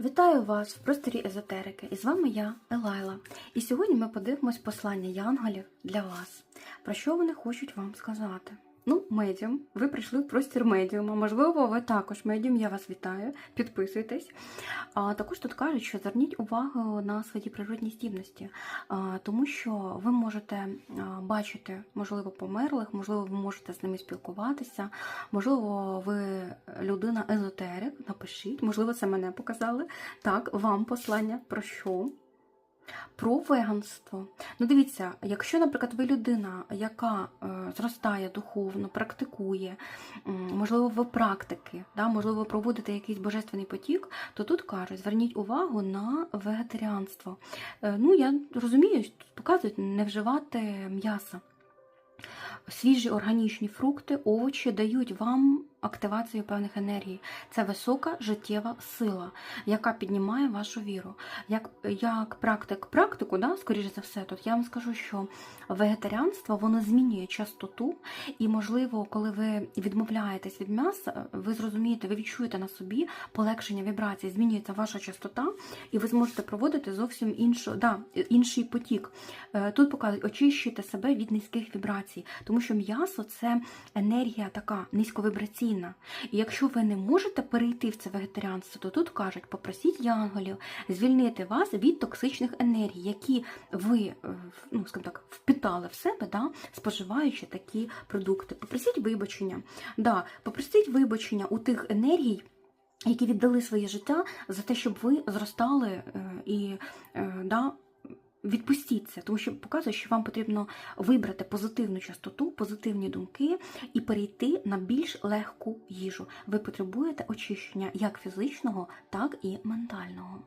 Вітаю вас в просторі езотерики, і з вами я, Елайла. І сьогодні ми подивимось послання янголів для вас. Про що вони хочуть вам сказати? Ну, медіум, ви прийшли в простір медіума. Можливо, ви також медіум, я вас вітаю, підписуйтесь. А також тут кажуть, що зверніть увагу на свої природні здібності, а, тому що ви можете а, бачити, можливо, померлих, можливо, ви можете з ними спілкуватися, можливо, ви людина езотерик, напишіть, можливо, це мене показали. Так, вам послання про що? Про веганство. Ну, дивіться, якщо, наприклад, ви людина, яка е, зростає духовно, практикує, можливо, ви практики, да, можливо, проводите якийсь божественний потік, то тут кажуть, зверніть увагу на вегетаріанство. Е, ну, я розумію, тут показують не вживати м'яса. Свіжі органічні фрукти, овочі дають вам активацію певних енергій. Це висока життєва сила, яка піднімає вашу віру. Як, як практик практику, да, скоріше за все, тут я вам скажу, що вегетаріанство воно змінює частоту, і, можливо, коли ви відмовляєтесь від м'яса, ви зрозумієте, ви відчуєте на собі полегшення вібрацій, змінюється ваша частота, і ви зможете проводити зовсім іншу, да, інший потік. Е, Тут показують, очищуйте себе від низьких вібрацій, тому що м'ясо це енергія така низьковібраційна. І якщо ви не можете перейти в це вегетаріанство, то тут кажуть, попросіть янголів звільнити вас від токсичних енергій, які ви е, ну, скажімо так, впитали в себе, да, споживаючи такі продукти. Попросіть вибачення. Да, попросіть вибачення у тих енергій. Які віддали своє життя за те, щоб ви зростали е, і е, да, відпустіть це, тому що показує, що вам потрібно вибрати позитивну частоту, позитивні думки і перейти на більш легку їжу. Ви потребуєте очищення як фізичного, так і ментального.